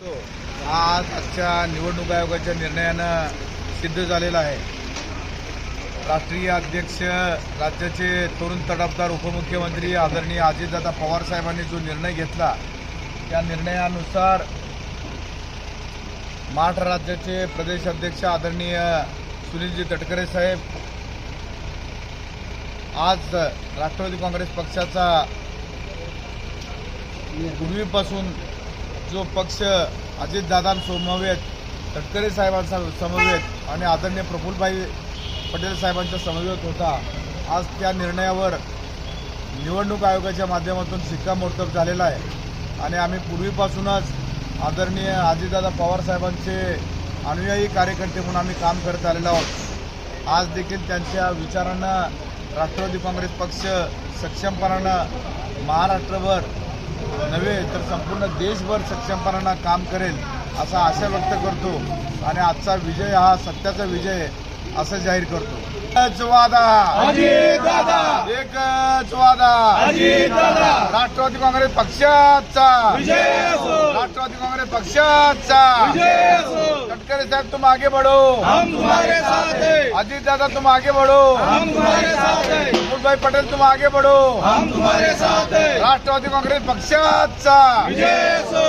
आज आजच्या निवडणूक आयोगाच्या निर्णयानं सिद्ध झालेला आहे. राष्ट्रीय अध्यक्ष राज्याचे तरुण तडफदार उपमुख्यमंत्री आदरणीय अजितदादा पवार साहेबांनी जो निर्णय घेतला त्या निर्णयानुसार महाराष्ट्र राज्याचे प्रदेश अध्यक्ष आदरणीय सुनीलजी तटकरे साहेब आज राष्ट्रवादी काँग्रेस पक्षाचा पूर्वीपासून जो पक्ष अजितदादांसमवेत तटकरे साहेबांचा समवेत आणि आदरणीय प्रफुल्लभाई पटेल साहेबांच्या समवेत होता आज त्या निर्णयावर निवडणूक आयोगाच्या माध्यमातून शिक्कामोर्तब झालेला आहे. आणि आम्ही पूर्वीपासूनच आदरणीय अजितदादा पवार साहेबांचे अनुयायी कार्यकर्ते म्हणून आम्ही काम करत आलेलो आहोत. आज देखील त्यांच्या विचारांना राष्ट्रवादी काँग्रेस पक्ष सक्षमपणानं महाराष्ट्रभर नव्हे तर संपूर्ण देशभर सक्षमपणानं काम करेल असा आशा व्यक्त करतो. आणि आजचा विजय हा सत्याचा विजय असं जाहीर करतो. एकच वादा. एकच वादा. राष्ट्रवादी काँग्रेस पक्षाचा. राष्ट्रवादी काँग्रेस पक्षाचा. साहेब तुम आगे बढ़ो। हम तुम्हारे साथ हैं। अजीत दादा तुम आगे बढ़ो। हम तुम्हारे साथ हैं। प्रफुल्ल भाई पटेल तुम आगे बढ़ो। हम तुम्हारे साथ हैं। राष्ट्रवादी काँग्रेस पक्षाचा विजय असो